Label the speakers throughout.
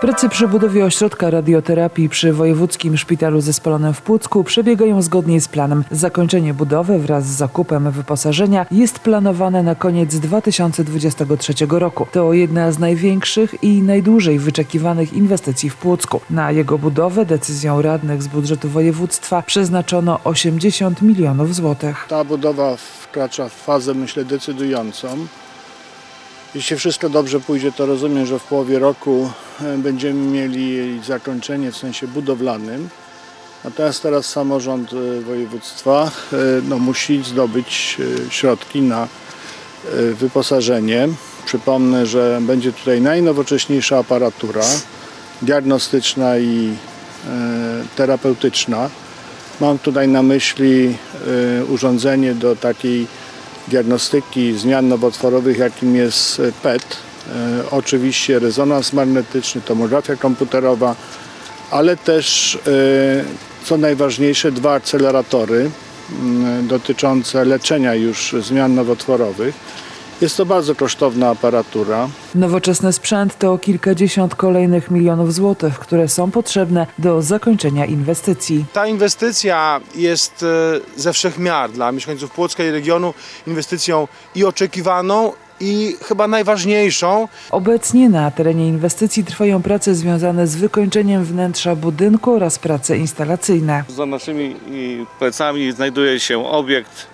Speaker 1: Prace przy budowie ośrodka radioterapii przy Wojewódzkim Szpitalu Zespolonym w Płocku przebiegają zgodnie z planem. Zakończenie budowy wraz z zakupem wyposażenia jest planowane na koniec 2023 roku. To jedna z największych i najdłużej wyczekiwanych inwestycji w Płocku. Na jego budowę decyzją radnych z budżetu województwa przeznaczono 80 milionów złotych.
Speaker 2: Ta budowa wkracza w fazę, myślę, decydującą. Jeśli wszystko dobrze pójdzie, to rozumiem, że w połowie roku będziemy mieli zakończenie w sensie budowlanym. Natomiast teraz samorząd e, województwa e, no, musi zdobyć e, środki na e, wyposażenie. Przypomnę, że będzie tutaj najnowocześniejsza aparatura diagnostyczna i e, terapeutyczna. Mam tutaj na myśli urządzenie do takiej diagnostyki zmian nowotworowych, jakim jest PET. Y, Oczywiście rezonans magnetyczny, tomografia komputerowa, ale też, y, co najważniejsze, dwa akceleratory dotyczące leczenia już zmian nowotworowych. Jest to bardzo kosztowna aparatura.
Speaker 1: Nowoczesny sprzęt to kilkadziesiąt kolejnych milionów złotych, które są potrzebne do zakończenia inwestycji.
Speaker 3: Ta inwestycja jest e, ze wszech miar dla mieszkańców Płocka i regionu inwestycją i oczekiwaną, i chyba najważniejszą.
Speaker 1: Obecnie na terenie inwestycji trwają prace związane z wykończeniem wnętrza budynku oraz prace instalacyjne.
Speaker 4: Za naszymi plecami znajduje się obiekt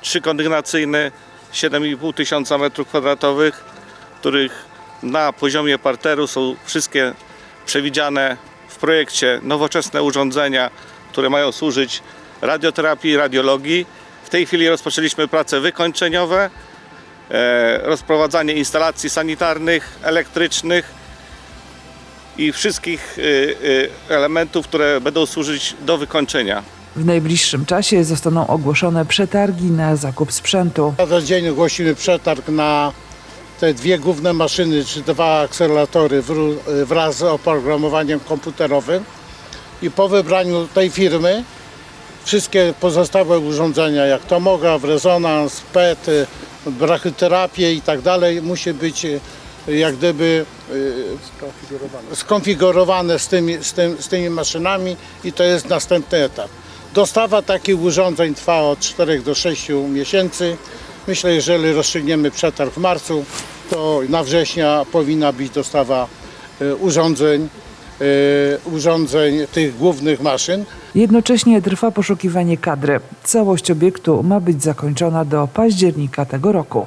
Speaker 4: trzykondygnacyjny, 7,5 tysiąca metrów kwadratowych, których na poziomie parteru są wszystkie przewidziane w projekcie nowoczesne urządzenia, które mają służyć radioterapii i radiologii. W tej chwili rozpoczęliśmy prace wykończeniowe, rozprowadzanie instalacji sanitarnych, elektrycznych i wszystkich e, e, elementów, które będą służyć do wykończenia.
Speaker 1: W najbliższym czasie zostaną ogłoszone przetargi na zakup sprzętu.
Speaker 5: Za dzień ogłosimy przetarg na te dwie główne maszyny, czy dwa akceleratory wraz z oprogramowaniem komputerowym. I po wybraniu tej firmy wszystkie pozostałe urządzenia, jak tomograf, rezonans, PET, y, brachyterapię i tak dalej, musi być y, jak gdyby y, skonfigurowane z tymi, z, tym, z tymi maszynami i to jest następny etap. Dostawa takich urządzeń trwa od 4 do 6 miesięcy. Myślę, jeżeli rozstrzygniemy przetarg w marcu, to na września powinna być dostawa e, urządzeń, e, urządzeń tych głównych maszyn.
Speaker 1: Jednocześnie trwa poszukiwanie kadry. Całość obiektu ma być zakończona do października tego roku.